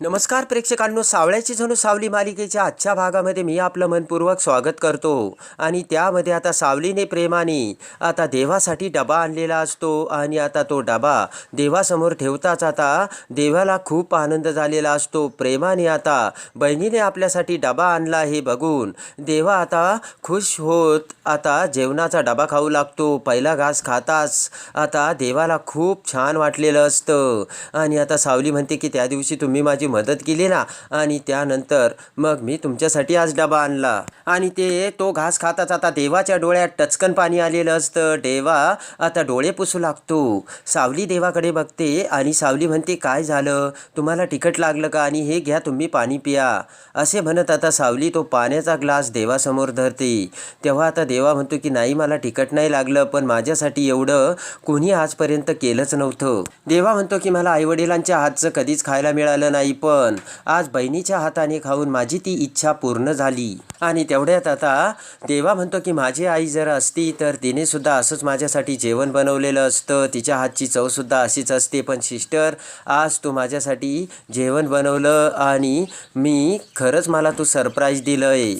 नमस्कार प्रेक्षकांनो सावळ्याची जणू सावली मालिकेच्या आजच्या भागामध्ये मी आपलं मनपूर्वक स्वागत करतो. आणि त्यामध्ये आता सावलीने प्रेमाने आता देवासाठी डबा आणलेला असतो आणि आता तो डबा देवासमोर ठेवताच आता देवाला खूप आनंद झालेला असतो. प्रेमाने आता बहिणीने आपल्यासाठी डबा आणला हे बघून. देवा आता खुश होत आता जेवणाचा डबा खाऊ लागतो. पहिला घास खाताच आता देवाला खूप छान वाटलेलं असतं. आणि आता सावली म्हणते की त्या दिवशी तुम्ही माझी मदत केली ना आणि त्यानंतर मग मी तुमच्यासाठी आज डबा आणला. आणि ते तो घास खाता आता देवाच्या डोळ्यात टचकन पाणी आलेलं असतं. देवा आता डोळे पुसू लागतो. सावली देवाकडे बघते आणि सावली म्हणते काय झालं? तुम्हाला तिखट लागलं का? आणि हे घ्या तुम्ही पाणी पिया. असे म्हणत आता सावली तो पाण्याचा ग्लास देवासमोर धरते. तेव्हा आता देवा म्हणतो की नाही मला तिखट नाही लागलं पण माझ्यासाठी एवढं कोणी आजपर्यंत केलंच नव्हतं. देवा म्हणतो की मला आईवडिलांच्या हातचं कधीच खायला मिळालं नाही पण आज बहिणीच्या हाताने खाऊन माझी ती इच्छा पूर्ण झाली. आणि तेवढ्यात आता देवा म्हणतो की माझी आई जर असती तर तिने सुद्धा असंच माझ्यासाठी जेवण बनवलेलं असतं. तिच्या हातची चवसुद्धा अशीच असते. पण सिस्टर आज तू माझ्यासाठी जेवण बनवलं आणि मी खरंच मला तू सरप्राईज दिलं आहे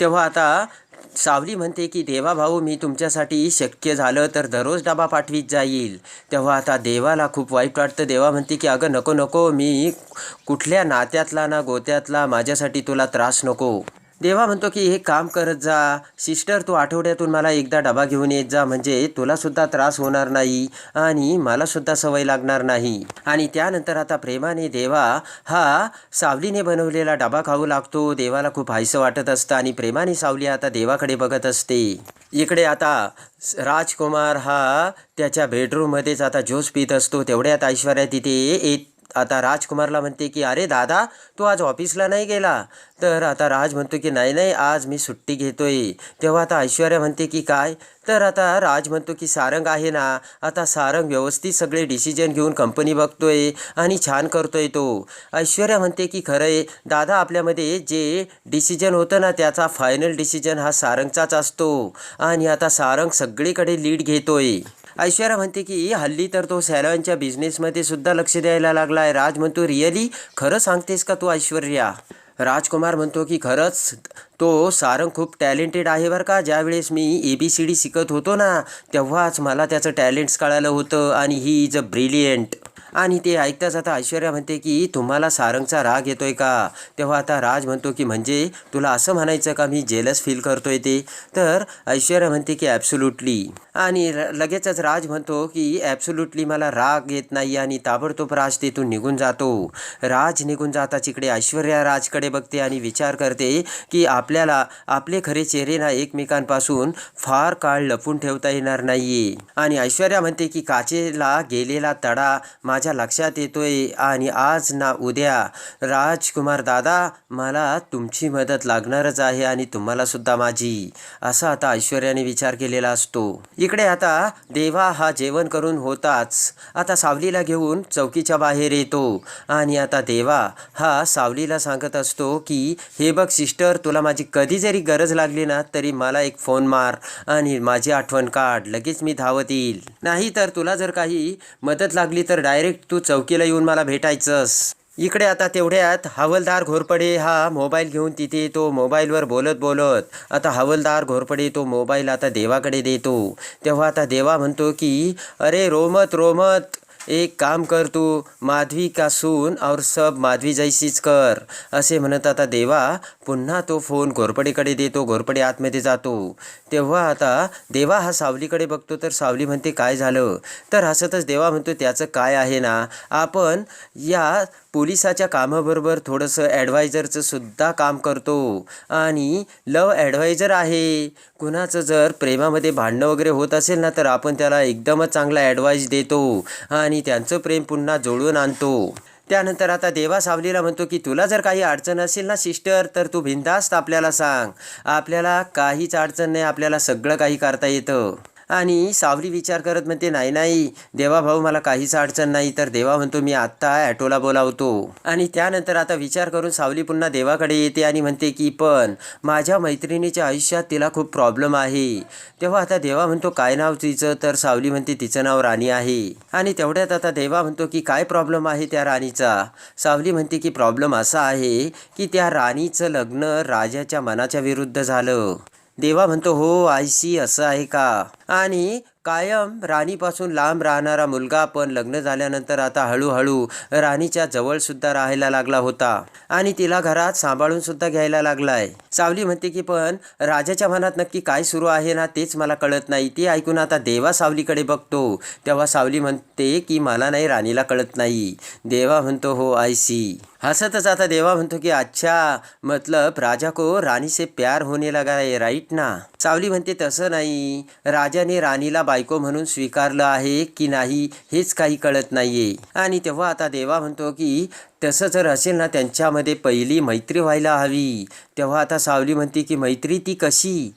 तेव्हा आता सावली म्हणते की देवा भाऊ मी तुमच्यासाठी शक्य झालं तर दररोज डबा पाठवीत जाईल. तेव्हा आता देवाला खूप वाईट वाटतं. देवा म्हणते की अगं नको नको मी कुठल्या नात्यातला ना गोत्यातला माझ्यासाठी तुला त्रास नको. देवा म्हणतो की हे काम करत जा. सिस्टर तू आठवड्यातून मला एकदा डबा घेऊन येत जा. म्हणजे तुलासुद्धा त्रास होणार नाही आणि मलासुद्धा सवय लागणार नाही. आणि त्यानंतर आता प्रेमाने देवा हा सावलीने बनवलेला डबा खाऊ लागतो. देवाला खूप हायसं वाटत असतं आणि प्रेमाने सावली आता देवाकडे बघत असते. इकडे आता राजकुमार हा त्याच्या बेडरूममध्येच आता ज्यूस पित असतो. तेवढ्यात ऐश्वर्या तिथे येत आता राजकुमारला म्हणते की अरे दादा तू आज ऑफिसला नाही गेला? तर आता राज म्हणतो की नाही नाही आज मी सुट्टी घेतोय. तेव्हा आता ऐश्वर्या म्हणते की काय? तर आता राज म्हणतो की सारंग आहे ना आता सारंग व्यवस्थित सगळे डिसिजन घेऊन कंपनी बघतोय आणि छान करतोय तो. ऐश्वर्या म्हणते की खरं आहे दादा आपल्यामध्ये जे डिसिजन होतं ना त्याचा फायनल डिसिजन हा सारंगचाच असतो आणि आता सारंग सगळीकडे लीड घेतोय. ऐश्वर्या म्हणते की हल्ली तर तो सॅलॉनच्या बिझनेसमध्ये सुद्धा लक्ष द्यायला लागला आहे राज म्हणतो रिअली? खरं सांगतेस का तू ऐश्वर्या? राजकुमार म्हणतो की खरंच तो सारंग खूप टॅलेंटेड आहे बरं का. ज्यावेळेस मी ए बी सी डी शिकत होतो ना तेव्हाच मला त्याचं टॅलेंट्स कळालं होतं आणि ही इज अ ब्रिलियंट. आणि ते ऐकताच आता ऐश्वर्या म्हणते की तुम्हाला सारंगचा राग येतोय का? तेव्हा आता राज म्हणतो की म्हणजे तुला असं म्हणायचं का? मी जेलस फील करतोय ते. तर ऐश्वर्या म्हणते की ॲब्सोल्युटली आणि लगेचच राज म्हणतो की ॲब्सोल्युटली मला राग येत नाही आणि ताबडतोब राज तिथून निघून जातो. राज निघून जाताच इकडे ऐश्वर्या राजकडे बघते आणि विचार करते की आपल्याला आपले खरे चेहरे ना एकमेकांपासून फार काळ लपून ठेवता येणार नाही आणि ऐश्वर्या म्हणते की काचेला गेलेला तडा माझ्या माझ्या लक्षात येतोय आणि आज ना उद्या राजकुमार दादा मला तुमची मदत लागणारच आहे आणि तुम्हाला सुद्धा माझी असा आता ऐश्वर्याने विचार केलेला असतो. इकडे आता देवा हा जेवण करून होताच. आता सावलीला घेऊन चौकीच्या बाहेर येतो आणि आता देवा हा सावलीला सांगत असतो की हे बघ सिस्टर तुला माझी कधी जरी गरज लागली ना तरी मला एक फोन मार आणि माझी आठवण काढ लगेच मी धावत येईल. नाही तर तुला जर काही मदत लागली तर डायरेक्ट तू चौकीला येऊन मला भेटायचंस. इकडे आता तेवढ्यात हवलदार घोरपडे हा मोबाईल घेऊन तिथे तो मोबाईलवर बोलत बोलत आता हवलदार घोरपडे तो मोबाईल आता देवाकडे देतो. तेव्हा आता देवा म्हणतो की अरे रोमत रोमत एक काम कर तू माधवी का सून और सब माधवी जैसीच कर. असे म्हणत आता देवा पुन्हा तो फोन घोरपडेकडे देतो घोरपडे आतमध्ये जातो. तेव्हा आता देवा हा सावलीकडे बघतो तर सावली म्हणते काय झालं? तर हसतच देवा म्हणतो त्याचं काय आहे ना? आपण या पोलिसाच्या कामाबरोबर थोडंसं ॲडवायझरचं सुद्धा काम करतो. आणि लव ॲडवायझर आहे. कुणाचं जर प्रेमामध्ये भांडणं वगैरे होत असेल ना तर आपण त्याला एकदमच चांगला ॲडवाईस देतो आणि त्यांचं प्रेम पुन्हा जोडून आणतो. त्यानंतर आता देवा सावलीला म्हणतो की तुला जर काही अडचण असेल ना सिस्टर तर तू बिंदास्त आपल्याला सांग. आपल्याला काहीच अडचण नाही आपल्याला सगळं काही करता येतं. आणि सावली विचार करत म्हणते नाही नाही देवा भाऊ मला काहीच अडचण नाही. तर देवा म्हणतो मी आत्ता ॲटोला बोलावतो. आणि त्यानंतर आता विचार करून सावली पुन्हा देवाकडे येते आणि म्हणते की पण माझ्या मैत्रिणीच्या आयुष्यात तिला खूप प्रॉब्लेम आहे. तेव्हा आता देवा म्हणतो काय नाव तिचं? तर सावली म्हणते तिचं नाव राणी आहे. आणि तेवढ्यात आता देवा म्हणतो की काय प्रॉब्लेम आहे त्या राणीचा? सावली म्हणते की प्रॉब्लेम असा आहे की त्या राणीचं लग्न राजाच्या मनाच्या विरुद्ध झालं. देवा म्हणतो हो आय सी असं आहे का? आणि कायम राणीपासून लांब राहणारा मुलगा पण लग्न झाल्यानंतर आता हळूहळू राणीच्या जवळसुद्धा राहायला लागला होता. आणि तिला घरात सांभाळूनसुद्धा घ्यायला लागलाय. सावली म्हणते की पण राजाच्या मनात नक्की काय सुरू आहे ना तेच मला कळत नाही. ते ऐकून आता देवा सावलीकडे बघतो. तेव्हा सावली म्हणते की मला नाही राणीला कळत नाही. देवा म्हणतो हो आय सी हसतच आता देवा म्हणतो की अच्छा मतलब राजा को राणी से प्यार होने लगा आहे राईट ना? सावली म्हणते तसं नाही. राजाने राणीला बायको म्हणून स्वीकारलं आहे की नाही हेच काही कळत नाहीये. आणि तेव्हा आता देवा म्हणतो की तसं जर असेल ना त्यांच्यामध्ये पहिली मैत्री व्हायला हवी. तेव्हा आता सावली म्हणते की मैत्री ती कशी?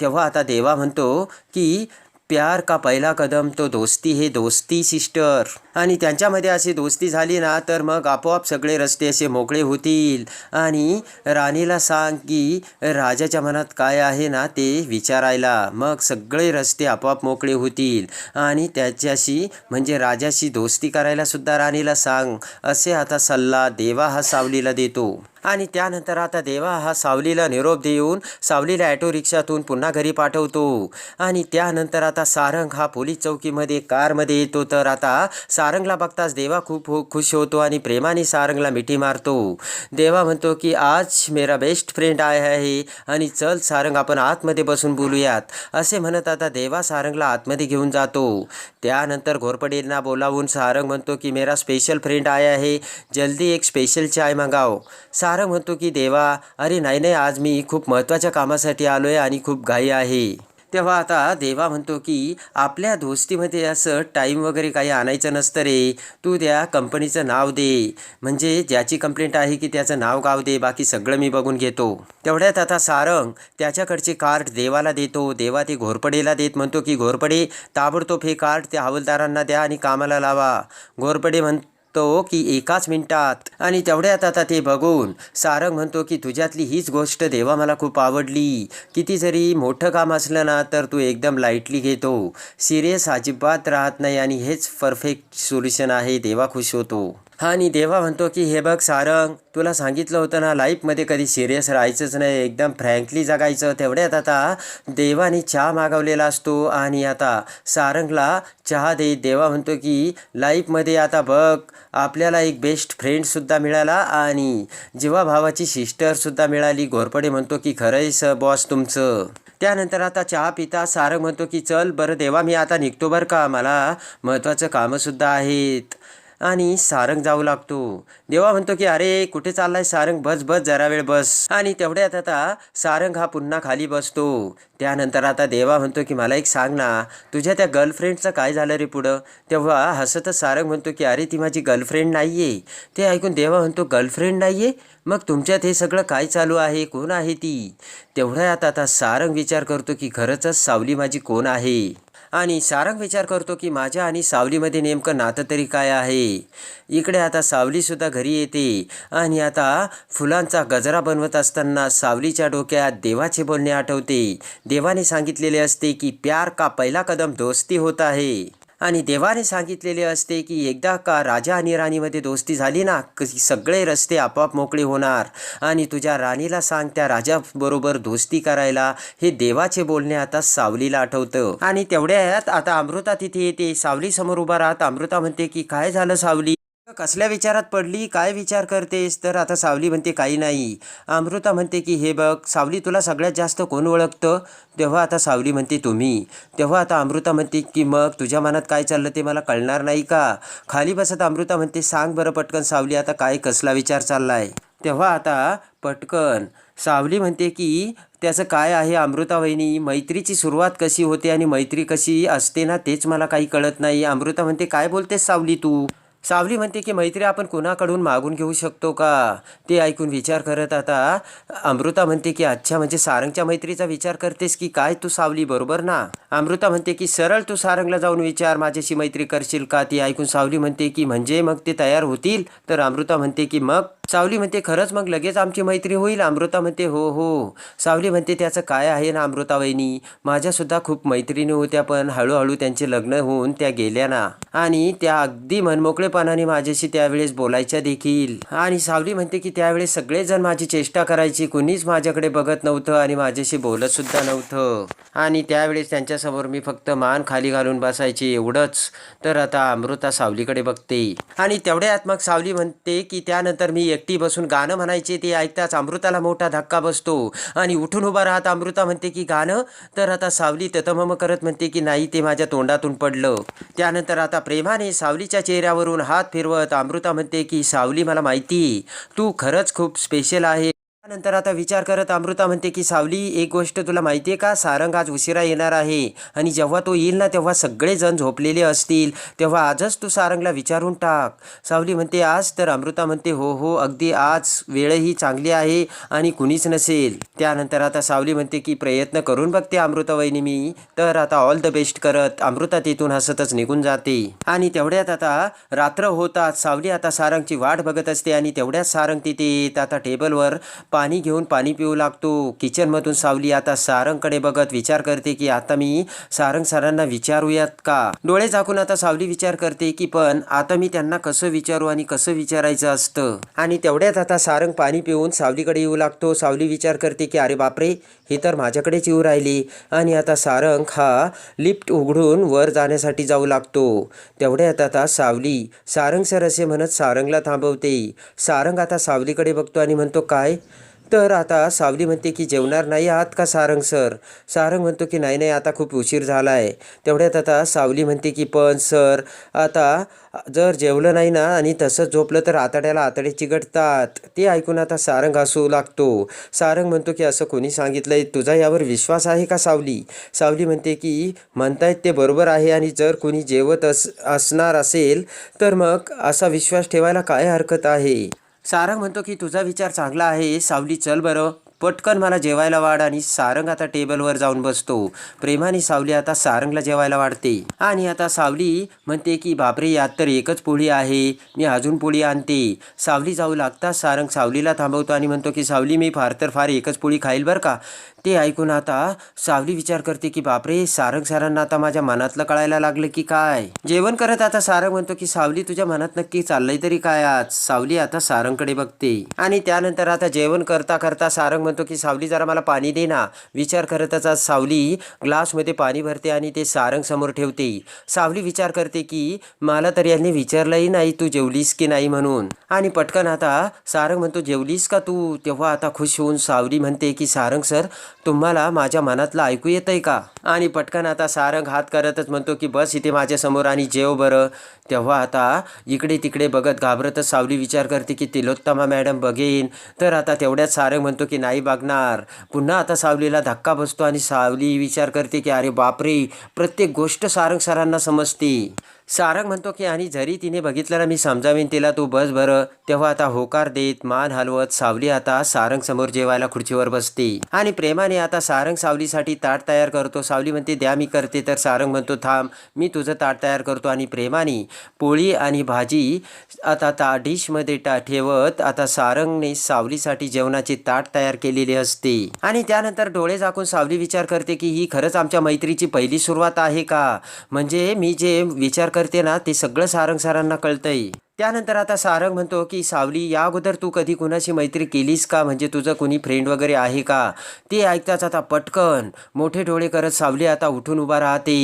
तेव्हा आता देवा म्हणतो की प्यार का पहिला कदम तो दोस्ती हे दोस्ती सिस्टर. आणि त्यांच्यामध्ये अशी दोस्ती झाली ना तर मग आपोआप सगळे रस्ते असे मोकळे होतील. आणि राणीला सांग की राजाच्या मनात काय आहे ना ते विचारायला. मग सगळे रस्ते आपोआप मोकळे होतील. आणि त्याच्याशी म्हणजे राजाशी दोस्ती करायला सुद्धा राणीला सांग. असे आता सल्ला देवा हा सावलीला देतो. आणि त्यानंतर आता देवा हा सावलीला निरोप देऊन सावलीला ॲटो रिक्षातून पुन्हा घरी पाठवतो. आणि त्यानंतर आता सारंग हा पोलीस चौकीमध्ये कारमध्ये येतो. तर आता सारंगला बघताच देवा खूप हो खुश होतो आणि प्रेमाने सारंगला मिठी मारतो. देवा म्हणतो की आज मेरा बेस्ट फ्रेंड आय आहे आणि चल सारंग आपण आतमध्ये बसून बोलूयात. असे म्हणत आता देवा सारंगला आतमध्ये घेऊन जातो. त्यानंतर घोरपडेंना बोलावून सारंग म्हणतो की मेरा स्पेशल फ्रेंड आया आहे जल्दी एक स्पेशल चाय मागाव सारंग म्हणतो की देवा अरे नाही नाही आज मी खूप महत्त्वाच्या कामासाठी आलो आहे आणि खूप घाई आहे. तेव्हा आता देवा म्हणतो की आपल्या दोस्तीमध्ये असं टाईम वगैरे काही आणायचं नसतं रे. तू त्या कंपनीचं नाव दे. म्हणजे ज्याची कंप्लेंट आहे की त्याचं नाव गाव दे. बाकी सगळं मी बघून घेतो. तेवढ्यात आता सारंग त्याच्याकडचे कार्ड देवाला देतो. देवा ते घोरपडेला देत म्हणतो की घोरपडे ताबडतोब हे कार्ड त्या हवालदारांना द्या आणि कामाला लावा. घोरपडे म्हण तो की एकाच मिनिटात. आणि तेवढ्यात आता ते बघून सारंग म्हणतो की तुझ्यातली हीच गोष्ट देवा मला खूप आवडली. किती जरी मोठं काम असलं ना तर तू एकदम लाईटली घेतो. सिरियस अजिबात राहत नाही आणि हेच परफेक्ट सोल्युशन आहे. देवा खुश होतो. आणि देवा म्हणतो की हे बघ सारंग तुला सांगितलं होतं ना लाईफमध्ये कधी सिरियस राहायचंच नाही एकदम फ्रँकली जगायचं तेवढ्यात आता देवाने चहा मागवलेला असतो आणि आता सारंगला चहा दे देवा म्हणतो की लाईफमध्ये आता बघ आपल्याला एक बेस्ट फ्रेंडसुद्धा मिळाला आणि जेव्हा भावाची सिस्टरसुद्धा मिळाली. घोरपडे म्हणतो की खरं आहे स बॉस तुमचं. त्यानंतर आता चहा पिता सारंग म्हणतो की चल बरं देवा मी आता निघतो बरं का मला महत्त्वाचं कामंसुद्धा आहेत. आणि सारंग जाऊ लागतो. देवा म्हणतो की अरे कुठे चाललाय सारंग? बस बस जरा वेळ बस. आणि तेवढ्यात आता सारंग हा पुन्हा खाली बसतो. त्यानंतर आता देवा म्हणतो की मला एक सांग ना तुझ्या त्या गर्लफ्रेंडचं काय झालं रे पुढं? तेव्हा हसतच सारंग म्हणतो की अरे ती माझी गर्लफ्रेंड नाही आहे ते ऐकून देवा म्हणतो गर्लफ्रेंड नाही आहे मग तुमच्यात हे सगळं काय चालू आहे? कोण आहे ती? तेवढ्यात आता सारंग विचार करतो की खरंच सावली माझी कोण आहे? आणि सारंग विचार करतो की माझ्या आणि सावलीमध्ये नेमकं नातं तरी काय आहे? इकडे आता सावलीसुद्धा घरी येते आणि आता फुलांचा गजरा बनवत असताना सावलीच्या डोक्यात देवाचे बोलणे आठवते. देवाने सांगितलेले असते की प्यार का पहिला कदम दोस्ती होत आहे? आणि देवाने सांगितलेले असते की एकदा का राजा आणि राणीमध्ये दोस्ती झाली ना की सगळे रस्ते आपोआप मोकळे होणार. आणि तुझ्या राणीला सांग त्या राजाबरोबर दोस्ती करायला. हे देवाचे बोलणे आता सावलीला आठवतं. आणि तेवढ्यात आता अमृता तिथे येते. सावलीसमोर उभा राहत अमृता म्हणते की काय झालं सावली? कसल्या विचारात पडली? काय विचार करतेस? तर आता सावली म्हणते काही नाही. अमृता म्हणते की हे बघ सावली तुला सगळ्यात जास्त कोण ओळखतं? तेव्हा आता सावली म्हणते तुम्ही. तेव्हा आता अमृता म्हणते की मग तुझ्या मनात काय चाललं ते मला कळणार नाही का? खाली बसत अमृता म्हणते सांग बरं पटकन सावली आता काय कसला विचार चालला आहे तेव्हा आता पटकन सावली म्हणते की त्याचं काय आहे अमृता वहिनी? मैत्रीची सुरुवात कशी होते आणि मैत्री कशी असते ना तेच मला काही कळत नाही. अमृता म्हणते काय बोलतेस सावली तू? सावली म्हणते की मैत्री आपण कुणाकडून मागून घेऊ शकतो का? ते ऐकून विचार करत आता अमृता म्हणते की अच्छा म्हणजे सारंगच्या मैत्रीचा विचार करतेस की काय तू सावली बरोबर ना? अमृता म्हणते की सरळ तू सारंगला जाऊन विचार माझ्याशी मैत्री करशील का? ती ऐकून सावली म्हणते की म्हणजे मग ते तयार होतील? तर अमृता म्हणते की मग सावली म्हणते खरंच मग लगेच आमची मैत्री होईल. अमृता म्हणते हो हो. सावली म्हणते त्याचं काय आहे ना अमृता वहिनी? माझ्यासुद्धा खूप मैत्रिणी होत्या पण हळूहळू त्यांचे लग्न होऊन त्या गेल्या ना. आणि त्या अगदी मनमोकळेपणाने माझ्याशी त्यावेळेस बोलायच्या देखील. आणि सावली म्हणते की त्यावेळेस सगळेजण माझी चेष्टा करायची. कुणीच माझ्याकडे बघत नव्हतं आणि माझ्याशी बोलत सुद्धा नव्हतं. आणि त्यावेळेस त्यांच्यासमोर मी फक्त मान खाली घालून बसायची एवढंच. तर आता अमृता सावलीकडे बघते. आणि तेवढ्यात मग सावली म्हणते की त्यानंतर मी एक एकटी बसून गाणं म्हणायचे ते ऐकताच अमृताला मोठा धक्का बसतो. आणि उठून उभा राहत अमृता म्हणते की गाणं? तर आता सावली ततमम करत म्हणते की नाही ते माझ्या तोंडातून पडलं. त्यानंतर आता प्रेमाने सावलीच्या चेहऱ्यावरून हात फिरवत अमृता म्हणते की सावली मला माहिती तू खरंच खूप स्पेशल आहे. त्यानंतर आता विचार करत अमृता म्हणते की सावली एक गोष्ट तुला माहिती आहे का? सारंग आज उशिरा येणार आहे आणि जेव्हा तो येईल ना तेव्हा सगळेजण झोपलेले असतील. तेव्हा आजच तू सारंगला विचारून टाक. सावली म्हणते आज तर. अमृता म्हणते हो हो अगदी आज. वेळही चांगली आहे आणि कुणीच नसेल. त्यानंतर आता सावली म्हणते की प्रयत्न करून बघते अमृता वहिनी मी. तर आता ऑल द बेस्ट करत अमृता तिथून हसतच निघून जाते. आणि तेवढ्यात आता रात्र होतात. सावली आता सारंगची वाट बघत असते आणि तेवढ्याच सारंग तिथे येत. आता टेबलवर पाणी घेऊन पाणी पिऊ लागतो. किचनमधून सावली आता सारंगकडे बघत विचार करते की आता मी सारंग सरांना विचारूयात का? डोळे झाकून आता सावली विचार करते की पण आता मी त्यांना कसं विचारू आणि कसं विचारायचं असतं? आणि तेवढ्यात आता सारंग पाणी पिऊन सावलीकडे येऊ लागतो. सावली विचार करते की अरे बापरे हे तर माझ्याकडेच येऊ राहिली. आणि आता सारंग हा लिफ्ट उघडून वर जाण्यासाठी जाऊ लागतो. तेवढ्यात आता सावली सारंग सर असे म्हणत सारंगला थांबवते. सारंग आता सावलीकडे बघतो आणि म्हणतो काय? तर आता सावली म्हणते की जेवणार नाही आहात का सारंग सर? सारंग म्हणतो की नाही नाही आता खूप उशीर झाला आहे तेवढ्यात आता सावली म्हणते की पण सर आता जर जेवलं नाही ना आणि तसंच झोपलं तर आतड्याला आतडे चिघटतात. ते ऐकून आता सारंग हसू लागतो. सारंग म्हणतो की असं कोणी सांगितलंय? तुझा यावर विश्वास आहे का सावली? सावली म्हणते की म्हणतायत ते बरोबर आहे आणि जर कोणी जेवत अस असणार असेल तर मग असा विश्वास ठेवायला काय हरकत आहे? सारंग म्हणतो की तुझा विचार चांगला आहे सावली चल बरं. पटकन मला जेवायला वाढ आणि सारंग आता टेबलवर जाऊन बसतो. प्रेमाने सावली आता सारंगला जेवायला वाढते. आणि आता सावली म्हणते की बापरे यात तर एकच पोळी आहे. मी अजून पोळी आणते. सावली जाऊ लागता सारंग सावलीला थांबवतो आणि म्हणतो की सावली मी फार तर फार एकच पोळी खाईल बरं का. ते ऐकून आता सावली विचार करते की बापरे सारंग सरांना आता माझ्या मनातलं कळायला लागलं की काय? जेवण करत आता सारंग म्हणतो की सावली तुझ्या मनात नक्की चाललंय तरी काय आज? सावली आता सारंगकडे बघते. आणि त्यानंतर आता जेवण करता करता सारंग म्हणतो की सावली जरा मला पाणी दे ना. विचार करतच आज सावली ग्लासमध्ये पाणी भरते आणि ते सारंग समोर ठेवते. सावली विचार करते की मला तर यांनी विचारलंही नाही तू जेवलीस की नाही म्हणून. आणि पटकन आता सारंग म्हणतो जेवलीस का तू? तेव्हा आता खुश होऊन सावली म्हणते की सारंग सर तुम्हाला माझ्या मनातलं ऐकू येतंय का? आणि पटकन आता सारंग हात करतच म्हणतो की बस इथे माझ्यासमोर आणि जेव बरं. तेव्हा आता इकडे तिकडे बघत घाबरतच सावली विचार करते की तिलोत्तमा मॅडम बघेन. तर आता तेवढ्यात सारंग म्हणतो की नाही बघणार. पुन्हा आता सावलीला धक्का बसतो आणि सावली विचार करते की अरे बापरे प्रत्येक गोष्ट सारंग सरांना समजते. सारंग म्हणतो की आणि जरी तिने बघितलं ना मी समजावीन तिला तू बस बरं. तेव्हा आता होकार देत मान हलवत सावली आता सारंग समोर जेवायला खुर्चीवर बसते. आणि प्रेमाने आता सारंग सावलीसाठी ताट तयार करतो. सावली म्हणते द्या मी करते. तर सारंग म्हणतो थांब मी तुझं ताट तयार करतो. आणि प्रेमाने पोळी आणि भाजी आता ता डिशमध्ये टा ठेवत आता सारंगने सावलीसाठी जेवणाची ताट तयार केलेली असते. आणि त्यानंतर डोळे झाकून सावली विचार करते की ही खरंच आमच्या मैत्रीची पहिली सुरुवात आहे का? म्हणजे मी जे विचार करते ना ते सगळं सारंग सरांना कळतंय. त्यानंतर आता सारंग म्हणतो की सावली या अगोदर तू कधी कुणाशी मैत्री केलीस का? म्हणजे तुझं कुणी फ्रेंड वगैरे आहे का? ते ऐकताच आता पटकन मोठे डोळे करत सावली आता उठून उभा राहते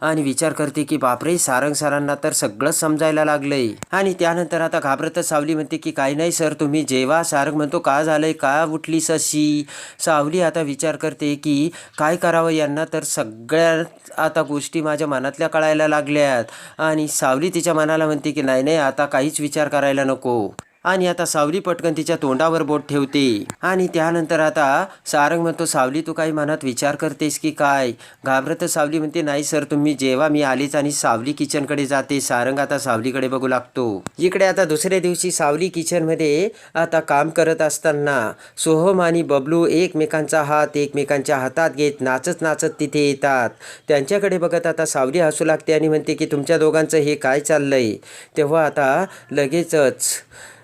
आणि विचार करते की बापरे सारंग सरांना तर सगळंच समजायला लागलंय. आणि त्यानंतर आता घाबरतच सावली म्हणते की काही नाही सर तुम्ही जेव्हा सारंग म्हणतो का झालंय? का उठलीस अशी? सावली आता विचार करते की काय करावं? यांना तर सगळ्यात आता गोष्टी माझ्या मनातल्या कळायला लागल्यात. आणि सावली तिच्या मनाला म्हणते की नाही नाही आता काहीच विचार करायला नको. आणि आता सावली पटकन तिच्या तोंडावर बोट ठेवते. आणि त्यानंतर आता सारंग म्हणतो सावली तू काही मनात विचार करतेस की काय? घाबरत सावली म्हणते नाही सर तुम्ही जेव्हा मी आलीच आणि सावली किचनकडे जाते सारंग आता सावलीकडे बघू लागतो. इकडे आता दुसऱ्या दिवशी सावली किचनमध्ये आता काम करत असताना सोहम आणि बबलू एकमेकांचा हात एकमेकांच्या हातात घेत नाचत नाचत तिथे येतात. त्यांच्याकडे बघत आता सावली हसू लागते आणि म्हणते की तुमच्या दोघांचं हे काय चाललंय? तेव्हा आता लगेचच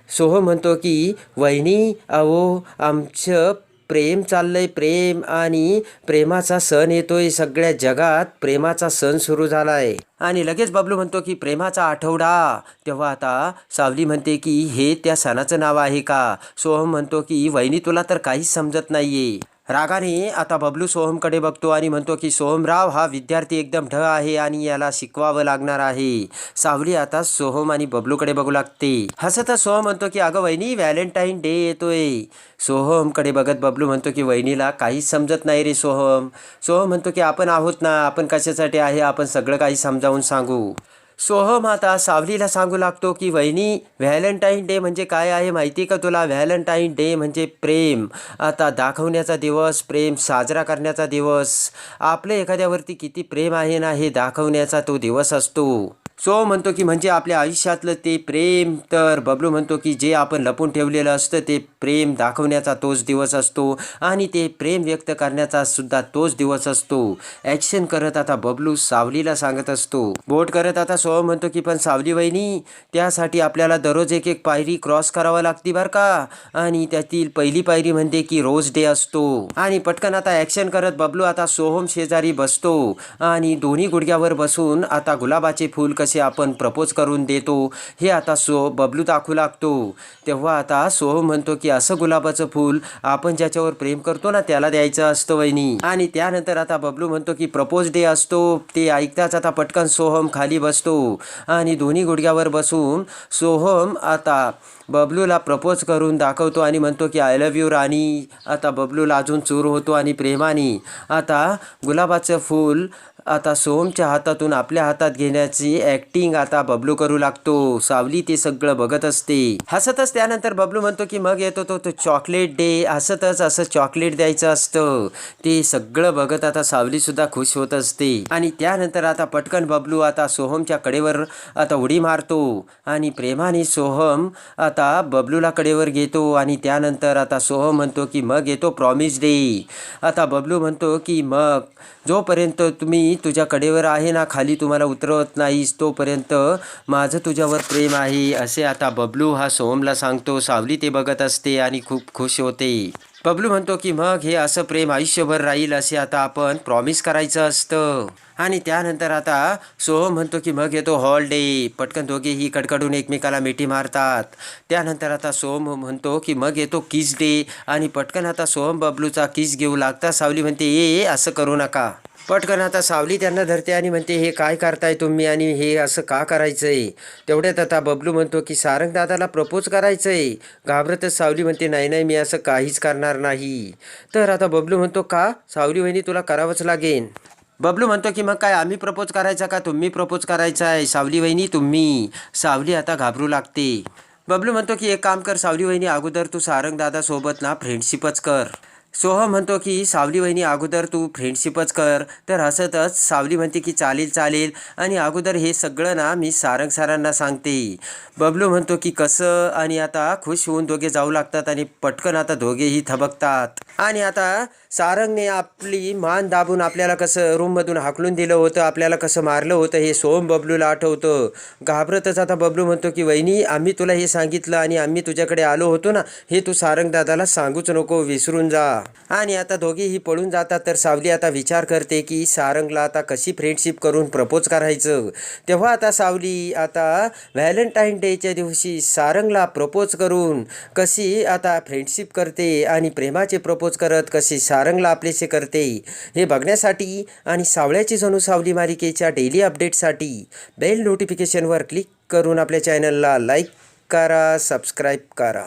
सोहम म्हणतो की वहिनी अहो आमचं प्रेम चाललंय प्रेम आणि प्रेमाचा सण येतोय सगळ्या जगात. प्रेमाचा सण सुरू झालाय. आणि लगेच बबलू म्हणतो की प्रेमाचा आठवडा. तेव्हा आता सावली म्हणते की हे त्या सणाचं नाव आहे का? सोहम म्हणतो की वहिनी तुला तर काहीच समजत नाहीये. रागाने आता बबलू सोहमकडे बघतो आणि म्हणतो की सोहमराव हा विद्यार्थी एकदम ढ आहे आणि याला शिकवावं लागणार आहे. सावली आता सोहम आणि बबलूकडे बघू लागते. हसत सोहम म्हणतो की अगं वहिनी व्हॅलेंटाईन डे येतोय. सोहमकडे बघत बबलू म्हणतो की वहिनीला काहीच समजत नाही रे सोहम. सोहम म्हणतो की आपण आहोत ना आपण कशासाठी आहे आपण सगळं काही समजावून सांगू. सोहम आता सावलीला सांगू लागतो की वहिनी व्हॅलेंटाईन डे म्हणजे काय आहे माहिती आहे का तुला? व्हॅलेंटाईन डे म्हणजे प्रेम. आता दाखवण्याचा दिवस प्रेम साजरा करण्याचा दिवस. आपलं एखाद्यावरती किती प्रेम आहे ना हे दाखवण्याचा तो दिवस असतो. सो म्हणतो की म्हणजे आपल्या आयुष्यातलं ते प्रेम तर बबलू म्हणतो की जे आपण लपून ठेवलेलं असतं ते प्रेम दाखवण्याचा तोच दिवस असतो आणि ते प्रेम व्यक्त करण्याचा सुद्धा तोच दिवस असतो. ॲक्शन करत आता बबलू सावलीला सांगत असतो. बोट करत आता सो म्हणतो की पण सावली वहिनी त्यासाठी आपल्याला दररोज एक एक पायरी क्रॉस करावं लागते बरं का? आणि त्यातील पहिली पायरी म्हणते की रोज डे असतो. आणि पटकन आता ॲक्शन करत बबलू आता सोहम शेजारी बसतो. आणि दोन्ही गुडघ्यावर बसून आता गुलाबाचे फूल कसे आपण प्रपोज करून देतो हे आता सो बबलू दाखवू लागतो. तेव्हा आता सोहम म्हणतो की असं गुलाबाचं फूल आपण ज्याच्यावर प्रेम करतो ना त्याला द्यायचं असतं वहिनी. आणि त्यानंतर आता बबलू म्हणतो की प्रपोज डे असतो. ते ऐकताच आता पटकन सोहम खाली बसतो आणि दोन्ही गुडघ्यावर बसून सोहम आता बबलूला प्रपोज करून दाखवतो आणि म्हणतो की आय लव्ह यू राणी. आता बबलूला अजून चूर होतो आणि प्रेमाने आता गुलाबाचं फूल आता सोहमच्या हातातून आपल्या हातात घेण्याची ॲक्टिंग आता बबलू करू लागतो. सावली ते सगळं बघत असते. हसतच त्यानंतर बबलू म्हणतो की मग येतो तो तो चॉकलेट डे हसतच असं चॉकलेट द्यायचं असतं. ते सगळं बघत आता सावली सुद्धा खुश होत असते. आणि त्यानंतर आता पटकन बबलू आता सोहमच्या कडेवर आता उडी मारतो. आणि प्रेमाने सोहम आता बबलूला कडेवर घेतो. आणि त्यानंतर आता सोहम म्हणतो की मग येतो प्रॉमिस डे आता बबलू म्हणतो की मग जोपर्यंत तुम्ही तुझ्या कडेवर आहे ना खाली तुम्हाला उतरवत नाहीस तोपर्यंत माझं तुझ्यावर प्रेम आहे असे आता बबलू हा सोहमला सांगतो. सावली ते बघत असते आणि खूप खुश होते. बबलू म्हणतो की मग हे असं प्रेम आयुष्यभर राहील असे आता आपण प्रॉमिस करायचं असतं. आणि त्यानंतर आता सोहम म्हणतो की मग येतो हॉल डे पटकन दोघेही कडकडून एकमेकाला मिठी मारतात. त्यानंतर आता सोहम म्हणतो की मग येतो किस डे आणि पटकन आता सोहम बबलूचा किस घेऊ लागता. सावली म्हणते ये असं करू नका. पटकन आता सावली त्यांना धरते आणि म्हणते हे काय करताय तुम्ही आणि हे असं का करायचं आहे तेवढ्यात आता बबलू म्हणतो की सारंग दादाला प्रपोज आहे घाबरतच सावली म्हणते नाही नाही मी असं काहीच करणार नाही. तर आता बबलू म्हणतो का? सावली वहिनी तुला करावंच लागेल. बबलू म्हणतो की मग काय आम्ही प्रपोज करायचा का? तुम्ही प्रपोज करायचा आहे सावली वहिनी तुम्ही. सावली आता घाबरू लागते. बबलू म्हणतो की एक काम कर सावली वहिनी अगोदर तू सारंग दादासोबत ना फ्रेंडशिपच कर. सोहम म्हणतो की सावली वहिनी अगोदर तू फ्रेंडशिपच कर. तर हसतच सावली म्हणते की चालेल चालेल. आणि अगोदर हे सगळं ना मी सारंग सरांना सांगते. बबलू म्हणतो की कसं? आणि आता खुश होऊन दोघे जाऊ लागतात आणि पटकन आता दोघेही थबकतात. आणि आता सारंगने आपली मान दाबून आपल्याला कसं रूममधून हाकलून दिलं होतं आपल्याला कसं मारलं होतं हे सोहम बबलूला आठवतं. घाबरतच आता बबलू म्हणतो की वहिनी आम्ही तुला हे सांगितलं आणि आम्ही तुझ्याकडे आलो होतो ना हे तू सारंग दादाला सांगूच नको विसरून जा. आणि आता दोघेही पळून जातात तर सावली आता विचार करते की सारंगला आता कशी फ्रेंडशिप करून प्रपोज करायचं? तेव्हा आता सावली आता व्हॅलेंटाईन डेच्या दिवशी सारंगला प्रपोज करून कशी आता फ्रेंडशिप करते आणि प्रेमाचे प्रपोज करत कशी सारंगला आपलेसे करते हे बघण्यासाठी आणि सावळ्याची जणू सावली मालिकेच्या डेली अपडेटसाठी बेल नोटिफिकेशनवर क्लिक करून आपल्या चॅनलला लाईक करा सबस्क्राईब करा.